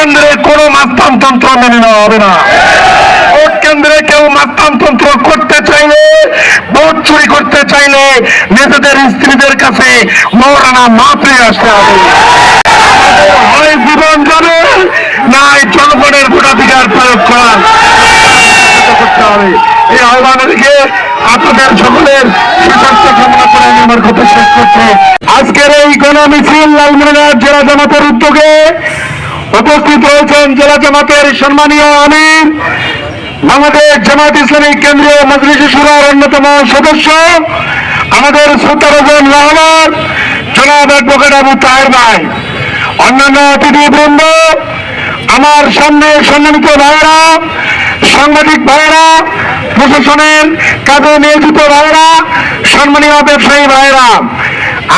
কেন্দ্রে কোনো মাস্তানতন্ত্র মেনে নেওয়া হবে না। ভোট কেন্দ্রে কেউ মাস্তানতন্ত্র করতে চাইলে, ভোট চুরি করতে চাইলে নিজেদের স্ত্রীদের কাছে মৌলানা মাফি আসতে হবে। হয় জীবন যাবে, নাই জনগণের ভোটাধিকার প্রয়োগ করার। এই আহ্বান রেখে আপনাদের সকলের আজকের এই গণমিছিল লালমনিরহাট জেলা জামাতের উদ্যোগে উপস্থিত রয়েছেন জেলা জামাতের সম্মানীয় আমির, বাংলাদেশ জামাত ইসলামী কেন্দ্রীয় মজলিস সুরার অন্যতম সদস্য, আমাদের সুতারজন রহমান জনাব অ্যাডভোকেট আবু তাহের ভাই, অন্যান্য অতিথিবৃন্দ, আমার সামনে সম্মানিত ভাইরা সাংবাদিক ভাইরা প্রশাসনের কাজে নিয়োজিত ভাইরা সম্মানীয় ব্যবসায়ী ভাইরা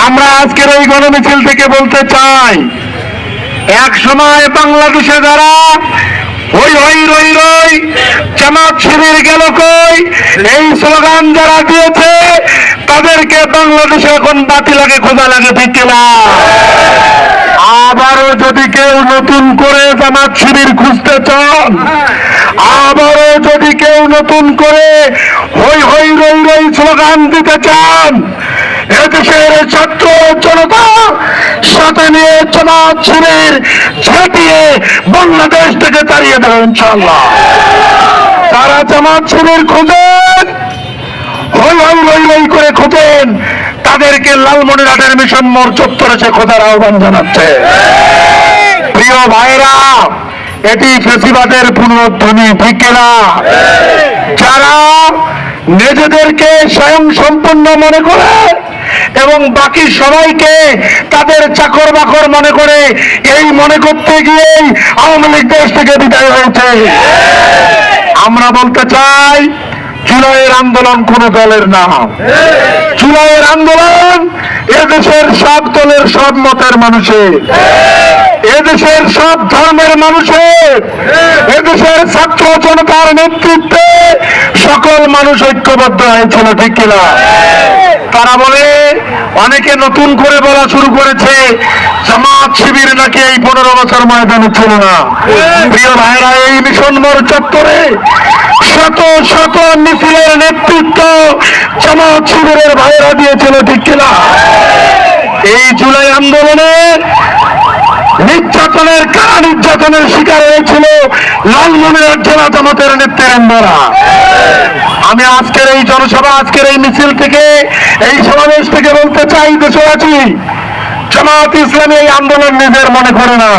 আমরা আজকের এই গণমিছিল থেকে বলতে চাই এক সময় বাংলাদেশে যারা হই হই রই রই, জামাত শিবির গেল কই? এই স্লোগান যারা দিয়েছে, তাদেরকে বাংলাদেশে এখন বাতি লাগে খোঁজা লাগে না আবারও যদি কেউ নতুন করে জামাত শিবির খুঁজতে চান, আবারও যদি কেউ নতুন করে হই হই, রই রই স্লোগান দিতে চান এদেশের ছাত্র জনতা, সাথে নিয়ে জামাত শিবির বাংলাদেশ থেকে তাড়িয়ে দেবে ইনশাল্লাহ তারা জামাত শিবির খুঁজেন, হই হই করে খোঁজেন। তাদেরকে লালমনিরহাটের মিশন মোড় চত্বরে সে খোঁজার আহ্বান জানাচ্ছে। প্রিয় ভাইরা, এটি ফেসিবাদের পুনরুদ্ধনি ঠিক যারা নিজেদেরকে স্বয়ং সম্পূর্ণ মনে করে এবং বাকি সবাইকে তাদের চাকর বাকর মনে করে এই মনে করতে গিয়েই আওয়ামী লীগ দেশ থেকে বিদায় হয়েছে। আমরা বলতে চাই, জুলাইয়ের আন্দোলন কোন দলের না। জুলাইয়ের আন্দোলন এদেশের সব দলের সব মতের মানুষের। এদেশের সব ধর্মের মানুষের, এদেশের ছাত্র জনতার নেতৃত্বে সকল মানুষ ঐক্যবদ্ধ হয়েছিল, ঠিক কিনা? তারা বলে, অনেকে নতুন করে বলা শুরু করেছে, জামাত শিবির নাকি এই পনেরো বছর ময়দানে ছিল না। প্রিয় ভাইরা, এই মিশন মোড় চত্বরে শত শত মিছিলের নেতৃত্ব জামাত শিবিরের ভাইরা দিয়েছিল, ঠিক কিনা? এই জুলাই আন্দোলনে নির্যাতনের কারা নির্যাতনের শিকার হয়েছিল? লালমনিরহাট জেলা জামাতের নেতৃবৃন্দরা। আমি আজকের এই জনসভা, আজকের এই মিছিল থেকে, এই সমাবেশ থেকে বলতে চাই দেশবাসী, জামাত ইসলামী এই আন্দোলন নিজের মনে করে না।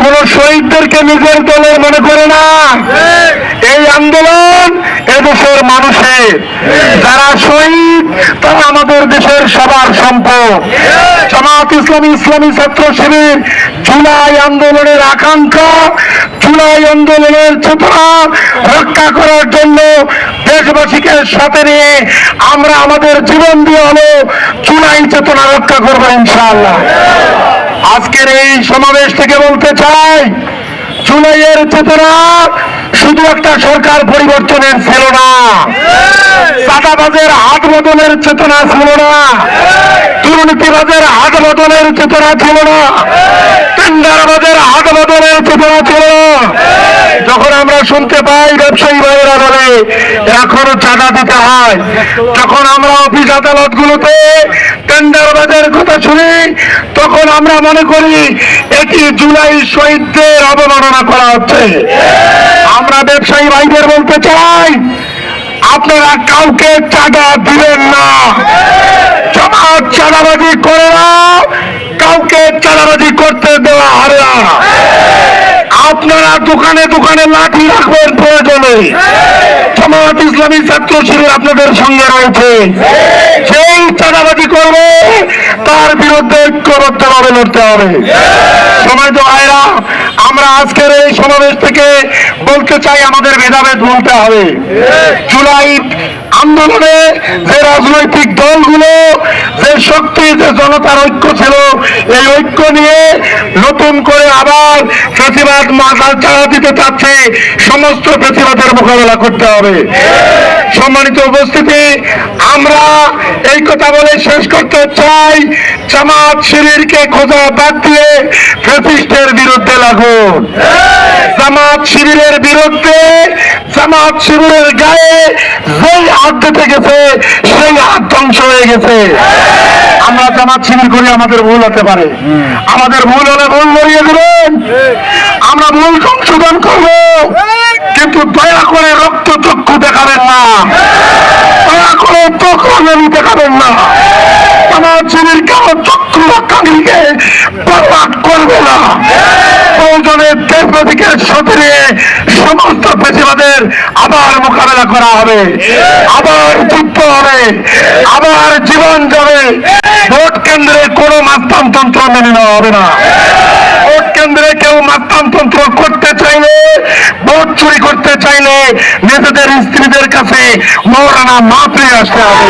কোন শহীদদেরকে নিজের দলের মনে করে না। এই আন্দোলন এদেশের মানুষের। যারা শহীদ আমাদের দেশের সবার সম্পদ। জামাত ইসলামী ইসলামী ছাত্র শিবির জুলাই আন্দোলনের আকাঙ্ক্ষা, জুলাই আন্দোলনের চেতনা রক্ষা করার জন্য দেশবাসীকে সাথে নিয়ে আমরা আমাদের জীবন দিয়ে হলো জুলাই চেতনা রক্ষা করব ইনশাআল্লাহ। আজকের এই সমাবেশ থেকে বলতে চাই, জুলাইয়ের চেতনা শুধু একটা সরকার পরিবর্তনের ছিল না চাঁদাবাজের হাত বদলের চেতনা ছিল না দুর্নীতিবাজের হাত বদলের চেতনা ছিল না টেন্ডারবাজের হাত বদলের চেতনা ছিল যখন আমরা শুনতে পাই ব্যবসায়ী ভাইয়েরা বলে, এখনও চাঁদা দিতে হয়। যখন আমরা অফিস আদালত গুলোতে টেন্ডারবাজের কথা শুনি, তখন আমরা মনে করি, এটি জুলাই শহীদদের অবমাননা করা হচ্ছে। আমরা ব্যবসায়ী ভাইদের বলতে চাই, আপনারা কাউকে চাঁদা দিবেন না। চাঁদাবাজি করে না কাউকে চাঁদাবাজি করতে দেওয়া হবে না। আপনারা দোকানে দোকানে লাঠি রাখবেন প্রয়োজনে। জামাত ইসলামী ছাত্র শিবির আপনাদের সঙ্গে রয়েছে। সেই চাঁদাবাজি করবে, তার বিরুদ্ধে ঐক্যবদ্ধভাবে লড়তে হবে। সময় তো ভাইরা, আমরা আজকের এই সমাবেশ থেকে বলতে চাই, আমাদের ভেদাভেদ বলতে হবে। জুলাই আন্দোলনে যে রাজনৈতিক দলগুলো যে শক্তি যে জনতার ঐক্য ছিল, এই ঐক্য নিয়ে নতুন করে আবার প্রতিবাদ মাথা চাড়া দিতে চাচ্ছে, সমস্ত প্রতিবাদের মোকাবেলা করতে হবে। সম্মানিত উপস্থিতি, আমরা এই কথা বলে শেষ করতে চাই, জামাত শিবিরকে খোঁজা বাদ দিয়ে ফেসিস্টের বিরুদ্ধে লাগুন। জামাত শিবিরের বিরুদ্ধে, জামাত শিবিরের গায়ে যেই হাত দিতে গেছে, সেই হাত ধ্বংস হয়ে গেছে। আমরা জামাত শিবির করি আমাদের ভুল হতে পারে। আমাদের ভুল হলে ভুল ধরিয়ে দেবেন। আমরা ভুল সংশোধন করব। কিন্তু দয়া করে রক্ত চক্ষু দেখাবেন না। দয়া করে রাঙানি দেখাবেন না। আমার জীবের কারও চক্ষু কাঙ্গিকে বরবাদ করবে না? প্রয়োজনে দেশ প্রতীকের সমস্ত পেশিবাদের আবার মোকাবেলা করা হবে। আবার যুদ্ধ হবে। আবার জীবন যাবে। ভোট কেন্দ্রে কোন মাস্তানতন্ত্র মেনে নেওয়া হবে না। ভোট কেন্দ্রে কেউ মাস্তানতন্ত্র করতে চাইলে, ভোট চুরি করতে চাইলে নেতাদের স্ত্রীদের কাছে মৌলানা মাফিয়ে আসতে হবে।